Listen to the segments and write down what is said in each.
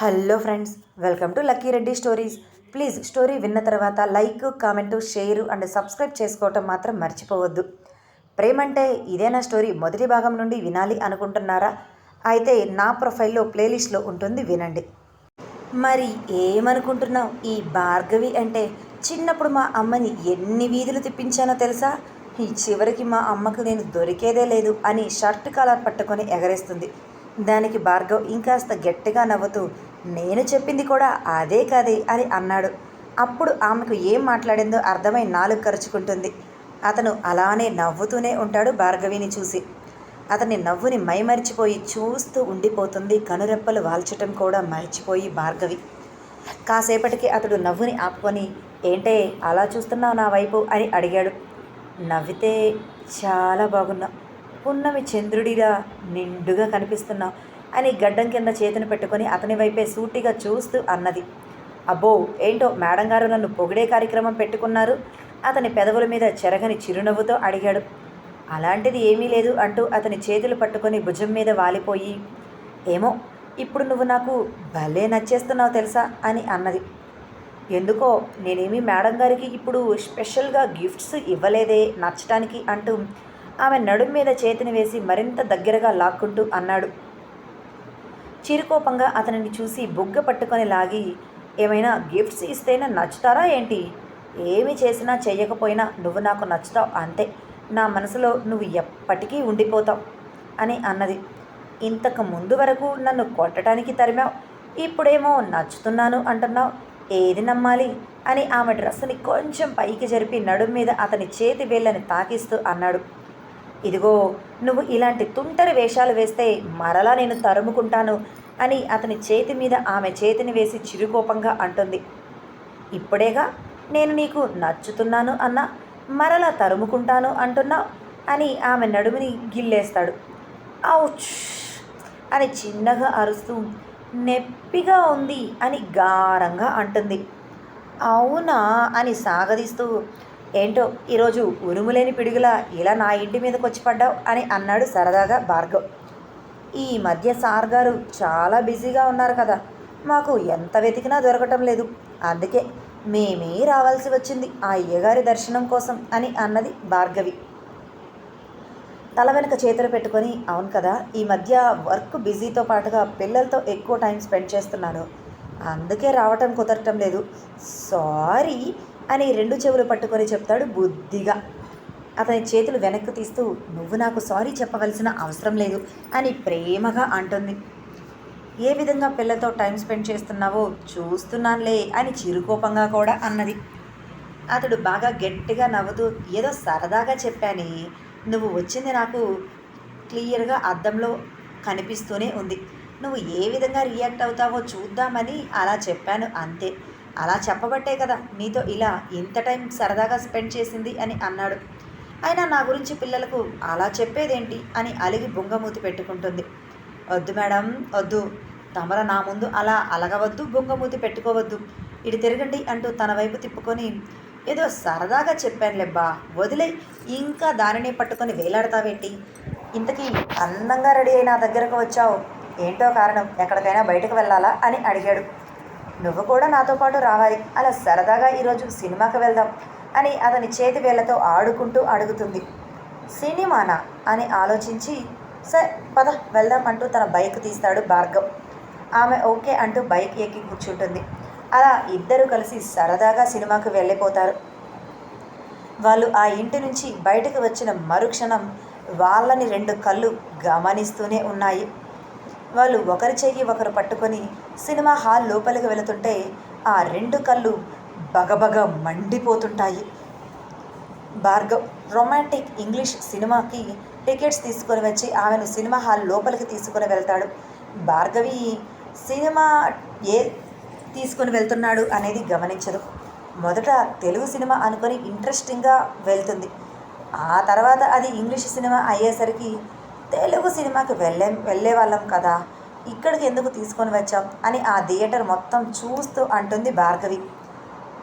Hello friends welcome to Lucky Reddy stories. Please story విన్న తర్వాత like comment share and subscribe చేసుకోవటం మాత్రం మర్చిపోవద్దు. ప్రేమంటే ఇదేనా స్టోరీ మొదటి భాగం నుండి వినాలి అనుకుంటున్నారా? అయితే నా ప్రొఫైల్లో ప్లేలిస్ట్లో ఉంటుంది వినండి. మరి ఏమనుకుంటున్నావు? ఈ భార్గవి అంటే చిన్నప్పుడు మా అమ్మని ఎన్ని వీధులు తిప్పించానో తెలుసా? ఈ చివరికి మా అమ్మకు నేను దొరికేదే లేదు అని షర్ట్ కాలర్ పట్టుకొని ఎగరేస్తుంది. దానికి భార్గవ్ ఇంకాస్త గట్టిగా నవ్వుతూ నేను చెప్పింది కూడా అదే కదే అని అన్నాడు. అప్పుడు ఆమెకు ఏం మాట్లాడిందో అర్థమై నాలుగు ఖర్చుకుంటుంది అతను అలానే నవ్వుతూనే ఉంటాడు భార్గవిని చూసి. అతని నవ్వుని మైమరిచిపోయి చూస్తూ ఉండిపోతుంది కనురెప్పలు వాల్చటం కూడా మర్చిపోయి భార్గవి. కాసేపటికి అతడు నవ్వుని ఆపుకొని ఏంటే అలా చూస్తున్నావు నా వైపు? అని అడిగాడు. నవ్వితే చాలా బాగున్నా. పున్నమి చంద్రుడిలా నిండుగా కనిపిస్తున్నావు అని గడ్డం కింద చేతిని పెట్టుకొని అతని వైపే సూటిగా చూస్తూ అన్నది. అబ్బో ఏంటో మేడం గారు నన్ను పొగిడే కార్యక్రమం పెట్టుకున్నారు. అతని పెదవుల మీద చెరగని చిరునవ్వుతో అడిగాడు. అలాంటిది ఏమీ లేదు అంటూ అతని చేతులు పట్టుకొని భుజం మీద వాలిపోయి ఏమో ఇప్పుడు నువ్వు నాకు భలే నచ్చేస్తున్నావు తెలుసా? అని అన్నది. ఎందుకో నేనేమి మేడం గారికి ఇప్పుడు స్పెషల్గా గిఫ్ట్స్ ఇవ్వలేదే నచ్చటానికి అంటూ ఆమె నడుం మీద చేతిని వేసి మరింత దగ్గరగా లాక్కుంటూ అన్నాడు. చిరుకోపంగా అతనిని చూసి బుగ్గ పట్టుకొని లాగి ఏమైనా గిఫ్ట్స్ ఇస్తేనే నచ్చుతారా ఏంటి? ఏమి చేసినా చేయకపోయినా నువ్వు నాకు నచ్చుతావు అంతే. నా మనసులో నువ్వు ఎప్పటికీ ఉండిపోతావు అని అన్నది. ఇంతకు ముందు వరకు నన్ను కొట్టడానికి తరిమావు. ఇప్పుడేమో నచ్చుతున్నాను అంటున్నావు. ఏది నమ్మాలి? అని ఆమె డ్రెస్సుని కొంచెం పైకి జరిపి నడుం మీద అతని చేతి వేళ్ళని తాకిస్తూ అన్నాడు. ఇదిగో నువ్వు ఇలాంటి తుంటరి వేషాలు వేస్తే మరలా నేను తరుముకుంటాను అని అతని చేతి మీద ఆమె చేతిని వేసి చిరుకోపంగా అంటుంది. ఇప్పుడేగా నేను నీకు నచ్చుతున్నాను అన్నా మరలా తరుముకుంటాను అంటున్నావు అని ఆమె నడుముని గిల్లేస్తాడు. ఔచ్! అని చిన్నగా అరుస్తూ నెప్పిగా ఉంది అని గారంగా అంటుంది. అవునా అని సాగదీస్తూ ఏంటో ఈరోజు ఉరుములేని పిడుగులా ఇలా నా ఇంటి మీదకి వచ్చి పడ్డావు అని అన్నాడు సరదాగా భార్గవ్. ఈ మధ్య సార్ గారు చాలా బిజీగా ఉన్నారు కదా మాకు ఎంత వెతికినా దొరకటం లేదు. అందుకే మేమే రావాల్సి వచ్చింది ఆ అయ్యగారి దర్శనం కోసం అని అన్నది భార్గవి. తల వెనుక చేతులు పెట్టుకొని అవును కదా ఈ మధ్య వర్క్ బిజీతో పాటుగా పిల్లలతో ఎక్కువ టైం స్పెండ్ చేస్తున్నాను. అందుకే రావటం కుదరటం లేదు. సారీ అని రెండు చెవులు పట్టుకొని చెప్తాడు బుద్ధిగా. అతని చేతులు వెనక్కి తీస్తూ నువ్వు నాకు సారీ చెప్పవలసిన అవసరం లేదు అని ప్రేమగా అంటుంది. ఏ విధంగా పిల్లతో టైం స్పెండ్ చేస్తున్నావో చూస్తున్నానులే అని చిరుకోపంగా కూడా అన్నది. అతడు బాగా గట్టిగా నవ్వుతూ ఏదో సరదాగా చెప్పాని నువ్వు వచ్చింది నాకు క్లియర్గా అద్దంలో కనిపిస్తూనే ఉంది. నువ్వు ఏ విధంగా రియాక్ట్ అవుతావో చూద్దామని అలా చెప్పాను అంతే. అలా చెప్పబట్టే కదా మీతో ఇలా ఇంత టైం సరదాగా స్పెండ్ చేసింది అని అన్నాడు. అయినా నా గురించి పిల్లలకు అలా చెప్పేదేంటి అని అలిగి బొంగమూతి పెట్టుకుంటుంది. వద్దు మేడం వద్దు. తమర నా ముందు అలా అలగవద్దు బొంగమూతి పెట్టుకోవద్దు. ఇటు తిరగండి అంటూ తన వైపు తిప్పుకొని ఏదో సరదాగా చెప్పానులేబ్బా వదిలే. ఇంకా దానినే పట్టుకొని వేలాడతావేంటి? ఇంతకీ అందంగా రెడీ అయిన దగ్గరకు వచ్చావు. ఏంటో కారణం? ఎక్కడికైనా బయటకు వెళ్ళాలా? అని అడిగాడు. నువ్వు కూడా నాతో పాటు రావాలి. అలా సరదాగా ఈరోజు సినిమాకి వెళ్దాం అని అతని చేతి వేళ్ళతో ఆడుకుంటూ అడుగుతుంది. సినిమానా? అని ఆలోచించి సరే పద వెళ్దాం అంటూ తన బైక్ తీస్తాడు భార్గవ్. ఆమె ఓకే అంటూ బైక్ ఎక్కి కూర్చుంటుంది. అలా ఇద్దరు కలిసి సరదాగా సినిమాకు వెళ్ళిపోతారు. వాళ్ళు ఆ ఇంటి నుంచి బయటకు వచ్చిన మరుక్షణం వాళ్ళని రెండు కళ్ళు గమనిస్తూనే ఉన్నాయి. వాళ్ళు ఒకరి చెయ్యి ఒకరు పట్టుకొని సినిమా హాల్ లోపలికి వెళుతుంటే ఆ రెండు కళ్ళు బగబగ మండిపోతుంటాయి. భార్గవ్ రొమాంటిక్ ఇంగ్లీష్ సినిమాకి టికెట్స్ తీసుకొని వచ్చి ఆమెను సినిమా హాల్ లోపలికి తీసుకొని వెళ్తాడు. భార్గవి సినిమా ఏ తీసుకొని వెళ్తున్నాడు అనేది గమనించదు. మొదట తెలుగు సినిమా అనుకొని ఇంట్రెస్టింగ్గా వెళ్తుంది. ఆ తర్వాత అది ఇంగ్లీష్ సినిమా అయ్యేసరికి తెలుగు సినిమాకి వెళ్ళే వెళ్ళే వాళ్ళం కదా. ఇక్కడికి ఎందుకు తీసుకొని వచ్చాం? అని ఆ థియేటర్ మొత్తం చూస్తూ అంటుంది భార్గవి.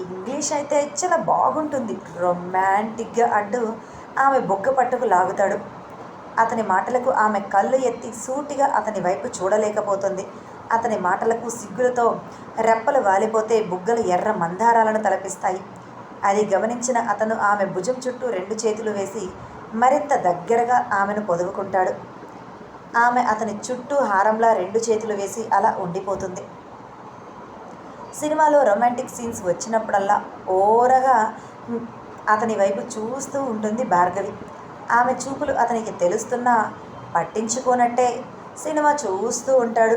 ఇంగ్లీష్ అయితే చాలా బాగుంటుంది. రొమాంటిక్గా అంటూ ఆమె బొగ్గ పట్టుకు లాగుతాడు. అతని మాటలకు ఆమె కళ్ళు ఎత్తి సూటిగా అతని వైపు చూడలేకపోతుంది. అతని మాటలకు సిగ్గులతో రెప్పలు వాలిపోతే బుగ్గలు ఎర్ర మందారాలను తలపిస్తాయి. అది గమనించిన అతను ఆమె భుజం చుట్టూ రెండు చేతులు వేసి మరింత దగ్గరగా ఆమెను పొదువుకుంటాడు ఆమె అతని చుట్టూ హారంలా రెండు చేతులు వేసి అలా ఉండిపోతుంది. సినిమాలో రొమాంటిక్ సీన్స్ వచ్చినప్పుడల్లా ఓరగా అతని వైపు చూస్తూ ఉంటుంది భార్గవి. ఆమె చూపులు అతనికి తెలుస్తున్నా పట్టించుకోనట్టే సినిమా చూస్తూ ఉంటాడు.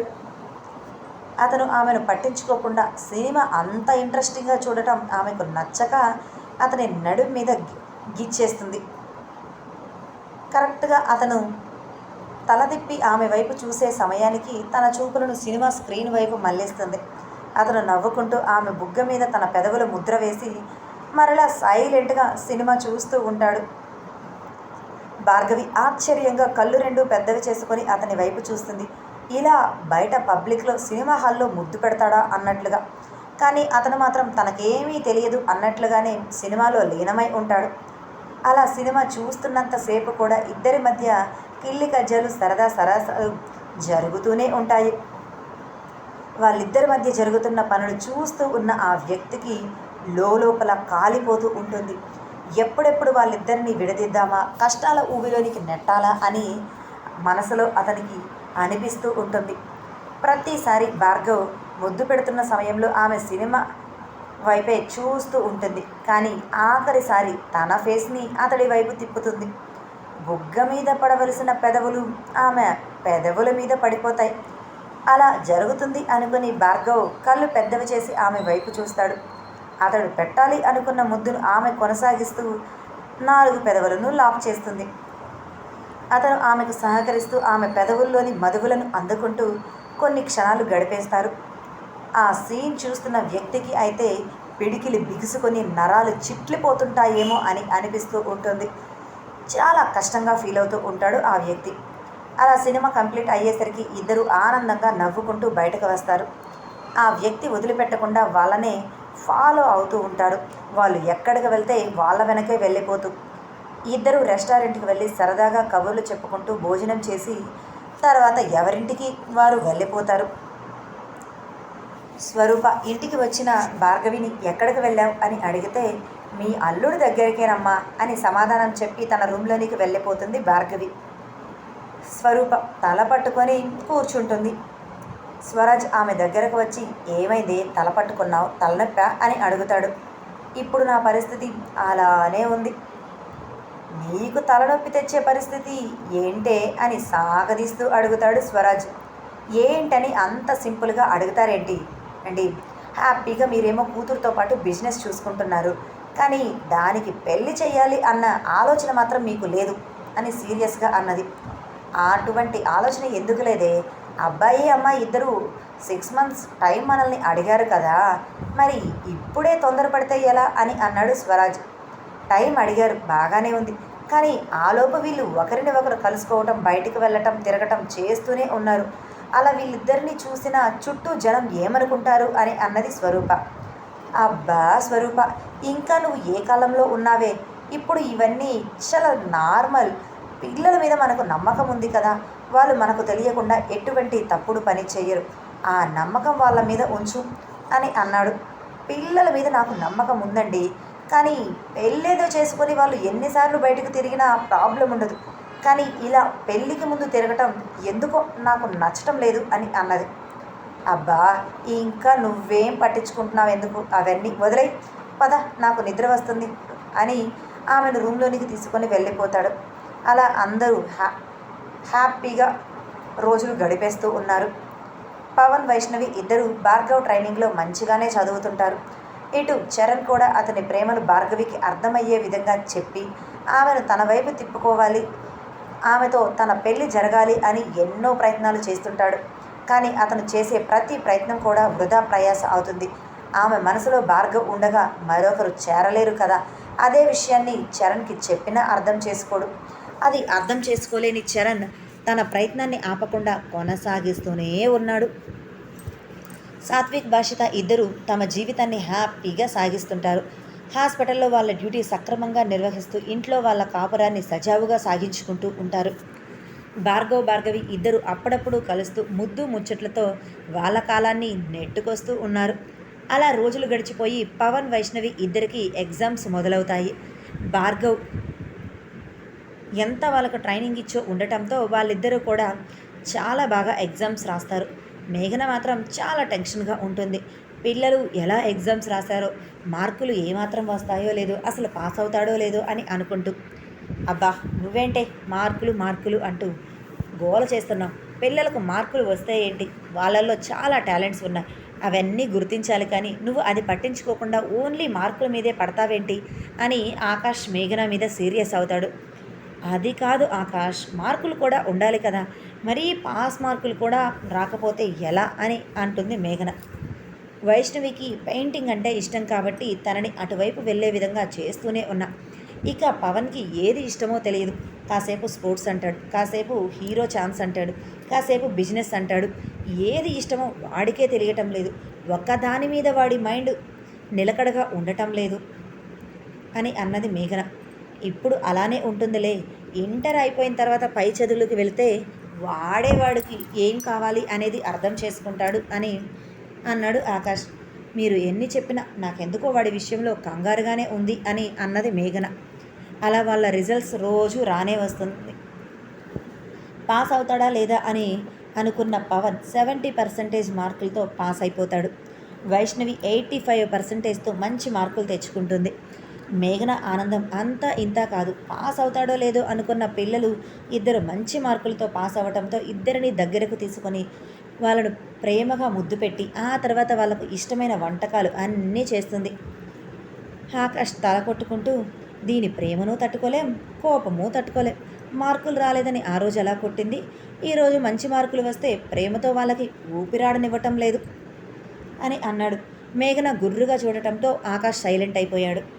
అతను ఆమెను పట్టించుకోకుండా సినిమా అంత ఇంట్రెస్టింగ్గా చూడటం ఆమెకు నచ్చక అతని నడుం మీద గిచ్చేస్తుంది. కరెక్ట్గా అతను తలదిప్పి ఆమె వైపు చూసే సమయానికి తన చూపులను సినిమా స్క్రీన్ వైపు మళ్ళిస్తుంది. అతను నవ్వుకుంటూ ఆమె బుగ్గ మీద తన పెదవుల ముద్ర వేసి మరలా సైలెంట్గా సినిమా చూస్తూ ఉంటాడు. భార్గవి ఆశ్చర్యంగా కళ్ళు రెండు పెద్దవి చేసుకొని అతని వైపు చూస్తుంది. ఇలా బయట పబ్లిక్లో సినిమా హాల్లో ముద్దు పెడతాడా అన్నట్లుగా. కానీ అతను మాత్రం తనకేమీ తెలియదు అన్నట్లుగానే సినిమాలో లీనమై ఉంటాడు. అలా సినిమా చూస్తున్నంతసేపు కూడా ఇద్దరి మధ్య కిల్లి కజ్జాలు సరదా సరసాలు జరుగుతూనే ఉంటాయి. వాళ్ళిద్దరి మధ్య జరుగుతున్న పనులు చూస్తూ ఉన్న ఆ వ్యక్తికి లోపల కాలిపోతూ ఉంటుంది. ఎప్పుడెప్పుడు వాళ్ళిద్దరిని విడదీద్దామా కష్టాల ఊబిలోనికి నెట్టాలా అని మనసులో అతనికి అనిపిస్తూ ఉంటుంది. ప్రతిసారి భార్గవ్ ముద్దు పెడుతున్న సమయంలో ఆమె సినిమా వైపే చూస్తూ ఉంటుంది. కానీ ఆఖరిసారి తన ఫేస్ని అతడి వైపు తిప్పుతుంది. బుగ్గ మీద పడవలసిన పెదవులు ఆమె పెదవుల మీద పడిపోతాయి. అలా జరుగుతుంది అనుకుని భార్గవ్ కళ్ళు పెద్దవి చేసి ఆమె వైపు చూస్తాడు. అతడు పెట్టాలి అనుకున్న ముద్దును ఆమె కొనసాగిస్తూ నాలుగు పెదవులను లాక్ చేస్తుంది. అతను ఆమెకు సహకరిస్తూ ఆమె పెదవుల్లోని మధువులను అందుకుంటూ కొన్ని క్షణాలు గడిపేస్తారు. ఆ సీన్ చూస్తున్న వ్యక్తికి అయితే పిడికిలి బిగుసుకొని నరాలు చిట్లిపోతుంటాయేమో అని అనిపిస్తూ ఉంటుంది. చాలా కష్టంగా ఫీల్ అవుతూ ఉంటాడు ఆ వ్యక్తి. అలా సినిమా కంప్లీట్ అయ్యేసరికి ఇద్దరు ఆనందంగా నవ్వుకుంటూ బయటకు వస్తారు. ఆ వ్యక్తి వదిలిపెట్టకుండా వాళ్ళనే ఫాలో అవుతూ ఉంటాడు. వాళ్ళు ఎక్కడికి వెళ్తే వాళ్ళ వెనకే వెళ్ళిపోతూ ఇద్దరు రెస్టారెంట్కి వెళ్ళి సరదాగా కబుర్లు చెప్పుకుంటూ భోజనం చేసి తర్వాత ఎవరింటికి వారు వెళ్ళిపోతారు. స్వరూప ఇంటికి వచ్చిన భార్గవిని ఎక్కడికి వెళ్ళావు అని అడిగితే మీ అల్లుడి దగ్గరికేనమ్మా అని సమాధానం చెప్పి తన రూమ్లోనికి వెళ్ళిపోతుంది భార్గవి. స్వరూప తల పట్టుకొని కూర్చుంటుంది. స్వరాజ్ ఆమె దగ్గరకు వచ్చి ఏమైంది? తల పట్టుకున్నావు? తలనొప్ప? అని అడుగుతాడు. ఇప్పుడు నా పరిస్థితి అలానే ఉంది. నీకు తలనొప్పి తెచ్చే పరిస్థితి ఏంటే? అని సాగదీస్తూ అడుగుతాడు స్వరాజ్. ఏంటని అంత సింపుల్గా అడుగుతారేంటి? అండి. హ్యాపీగా మీరేమో కూతురుతో పాటు బిజినెస్ చూసుకుంటున్నారు. కానీ దానికి పెళ్ళి చేయాలి అన్న ఆలోచన మాత్రం మీకు లేదు అని సీరియస్గా అన్నది. అటువంటి ఆలోచన ఎందుకు లేదే? అబ్బాయి అమ్మాయి ఇద్దరు సిక్స్ మంత్స్ టైం మనల్ని అడిగారు కదా. మరి ఇప్పుడే తొందరపడితే ఎలా అని అన్నాడు స్వరాజ్. టైం అడిగారు బాగానే ఉంది. కానీ ఆలోపు వీళ్ళు ఒకరిని ఒకరు కలుసుకోవటం బయటికి వెళ్ళటం తిరగటం చేస్తూనే ఉన్నారు. అలా వీళ్ళిద్దరిని చూసిన చుట్టూ జనం ఏమనుకుంటారు అని అన్నది స్వరూప. అబ్బా స్వరూప ఇంకా నువ్వు ఏ కాలంలో ఉన్నావే? ఇప్పుడు ఇవన్నీ చాలా నార్మల్. పిల్లల మీద మనకు నమ్మకం ఉంది కదా. వాళ్ళు మనకు తెలియకుండా ఎటువంటి తప్పుడు పని చేయరు. ఆ నమ్మకం వాళ్ళ మీద ఉంచు అని అన్నాడు. పిల్లల మీద నాకు నమ్మకం ఉందండి. కానీ పెళ్ళేదో చేసుకొని వాళ్ళు ఎన్నిసార్లు బయటకు తిరిగినా ప్రాబ్లం ఉండదు. కానీ ఇలా పెళ్ళికి ముందు తిరగటం ఎందుకో నాకు నచ్చటం లేదు అని అన్నది. అబ్బా ఇంకా నువ్వేం పట్టించుకుంటున్నావు ఎందుకు? అవన్నీ వదిలే పద నాకు నిద్ర వస్తుంది అని ఆమెను రూమ్లోనికి తీసుకొని వెళ్ళిపోతాడు. అలా అందరూ హ్యా హ్యాపీగా రోజులు గడిపేస్తూ ఉన్నారు. పవన్ వైష్ణవి ఇద్దరు భార్గవ్ ట్రైనింగ్లో మంచిగానే చదువుతుంటారు. ఇటు చరణ్ కూడా అతని ప్రేమను భార్గవికి అర్థమయ్యే విధంగా చెప్పి ఆమెను తన వైపు తిప్పుకోవాలి. ఆమెతో తన పెళ్ళి జరగాలి అని ఎన్నో ప్రయత్నాలు చేస్తుంటాడు. కానీ అతను చేసే ప్రతి ప్రయత్నం కూడా వృధా ప్రయాస అవుతుంది. ఆమె మనసులో భార్గవ్ ఉండగా మరొకరు చేరలేరు కదా. అదే విషయాన్ని చరణ్కి చెప్పినా అర్థం చేసుకోడు. అది అర్థం చేసుకోలేని చరణ్ తన ప్రయత్నాన్ని ఆపకుండా కొనసాగిస్తూనే ఉన్నాడు. సాత్విక్ భాషిత ఇద్దరు తమ జీవితాన్ని హ్యాపీగా సాగిస్తుంటారు. హాస్పిటల్లో వాళ్ళ డ్యూటీ సక్రమంగా నిర్వహిస్తూ ఇంట్లో వాళ్ళ కాపురాన్ని సజావుగా సాగించుకుంటూ ఉంటారు. భార్గవ్ భార్గవి ఇద్దరు అప్పుడప్పుడు కలుస్తూ ముద్దు ముచ్చట్లతో వాళ్ళ కాలాన్ని నెట్టుకొస్తూ ఉన్నారు. అలా రోజులు గడిచిపోయి పవన్ వైష్ణవి ఇద్దరికి ఎగ్జామ్స్ మొదలవుతాయి. భార్గవ్ ఎంత వాళ్ళకు ట్రైనింగ్ ఇచ్చో ఉండటంతో వాళ్ళిద్దరూ కూడా చాలా బాగా ఎగ్జామ్స్ రాస్తారు. మేఘన మాత్రం చాలా టెన్షన్గా ఉంటుంది. పిల్లలు ఎలా ఎగ్జామ్స్ రాశారో మార్కులు ఏమాత్రం వస్తాయో లేదో అసలు పాస్ అవుతాడో లేదో అని అనుకుంటూ అబ్బా నువ్వేంటే మార్కులు మార్కులు అంటూ గోల చేస్తున్నావు పిల్లలకు మార్కులు వస్తే ఏంటి? వాళ్ళల్లో చాలా టాలెంట్స్ ఉన్నాయి. అవన్నీ గుర్తించాలి కానీ నువ్వు అది పట్టించుకోకుండా ఓన్లీ మార్కుల మీదే పడతావేంటి? అని ఆకాష్ మేఘన మీద సీరియస్ అవుతాడు. అది కాదు ఆకాష్ మార్కులు కూడా ఉండాలి కదా. మరీ పాస్ మార్కులు కూడా రాకపోతే ఎలా? అని అంటుంది మేఘన. వైష్ణవికి పెయింటింగ్ అంటే ఇష్టం కాబట్టి తనని అటువైపు వెళ్ళే విధంగా చేస్తూనే ఉన్నా. ఇక పవన్కి ఏది ఇష్టమో తెలియదు. కాసేపు స్పోర్ట్స్ అంటాడు కాసేపు హీరో ఛాన్స్ అంటాడు కాసేపు బిజినెస్ అంటాడు. ఏది ఇష్టమో వాడికే తెలియటం లేదు. ఒక్కదాని మీద వాడి మైండ్ నిలకడగా ఉండటం లేదు అని అన్నది మేఘన. ఇప్పుడు అలానే ఉంటుందిలే. ఇంటర్ అయిపోయిన తర్వాత పై చదువులకు వెళితే వాడేవాడికి ఏం కావాలి అనేది అర్థం చేసుకుంటాడు అని అన్నాడు ఆకాష్. మీరు ఎన్ని చెప్పినా నాకెందుకో వాడి విషయంలో కంగారుగానే ఉంది అని అన్నది మేఘన. అలా వాళ్ళ రిజల్ట్స్ రోజు రానే వస్తుంది. పాస్ అవుతాడా లేదా అని అనుకున్న పవన్ సెవెంటీ పర్సెంటేజ్ మార్కులతో పాస్ అయిపోతాడు. వైష్ణవి ఎయిటీ ఫైవ్ పర్సెంటేజ్తో మంచి మార్కులు తెచ్చుకుంటుంది. మేఘన ఆనందం అంతా ఇంతా కాదు. పాస్ అవుతాడో లేదో అనుకున్న పిల్లలు ఇద్దరు మంచి మార్కులతో పాస్ అవ్వడంతో ఇద్దరిని దగ్గరకు తీసుకొని వాళ్ళను ప్రేమగా ముద్దు పెట్టి ఆ తర్వాత వాళ్ళకు ఇష్టమైన వంటకాలు అన్నీ చేస్తుంది. ఆకాష్ తల కొట్టుకుంటూ దీని ప్రేమను తట్టుకోలేం కోపము తట్టుకోలేం. మార్కులు రాలేదని ఆ రోజు ఎలా కొట్టింది? ఈరోజు మంచి మార్కులు వస్తే ప్రేమతో వాళ్ళకి ఊపిరాడనివ్వటం లేదు అని అన్నాడు. మేఘన గుర్రుగా చూడటంతో ఆకాష్ సైలెంట్ అయిపోయాడు.